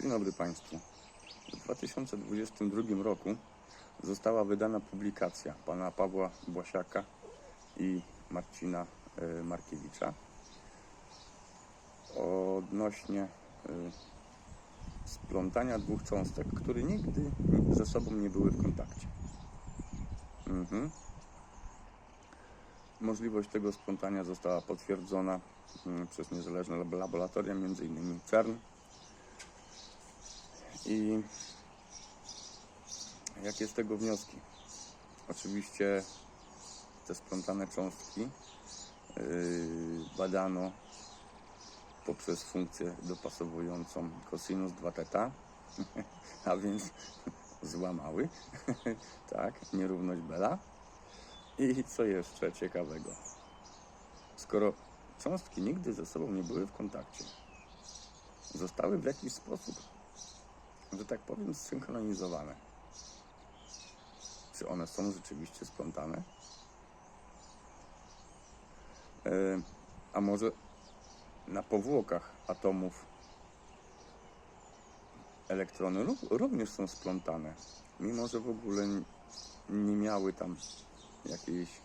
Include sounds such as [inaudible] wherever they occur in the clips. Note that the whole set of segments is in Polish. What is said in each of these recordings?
Dzień dobry Państwu. W 2022 roku została wydana publikacja pana Pawła Błasiaka i Marcina e, Markiewicza odnośnie e, splątania dwóch cząstek, które nigdy ze sobą nie były w kontakcie. Mhm. Możliwość tego splątania została potwierdzona mm, przez niezależne lab- laboratoria, m.in. CERN. I jakie z tego wnioski? Oczywiście te splątane cząstki yy, badano poprzez funkcję dopasowującą cosinus 2 θ, a więc złamały, [laughs] tak, nierówność Bela. I co jeszcze ciekawego? Skoro cząstki nigdy ze sobą nie były w kontakcie, zostały w jakiś sposób, że tak powiem, zsynchronizowane. Czy one są rzeczywiście splątane? E, a może na powłokach atomów elektrony ró- również są splątane, mimo że w ogóle nie miały tam jakichś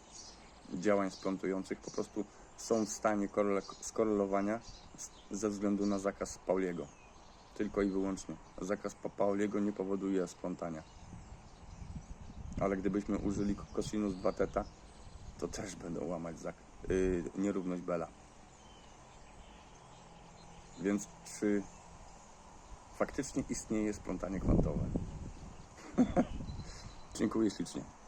działań splątujących, po prostu są w stanie skorelowania ze względu na zakaz Pauliego. Tylko i wyłącznie. Zakaz Pa- Pauliego nie powoduje splątania. Ale gdybyśmy użyli cosinus 2 θ, to też będą łamać yy, nierówność Bela. Więc czy faktycznie istnieje splątanie kwantowe? [laughs] Dziękuję ślicznie.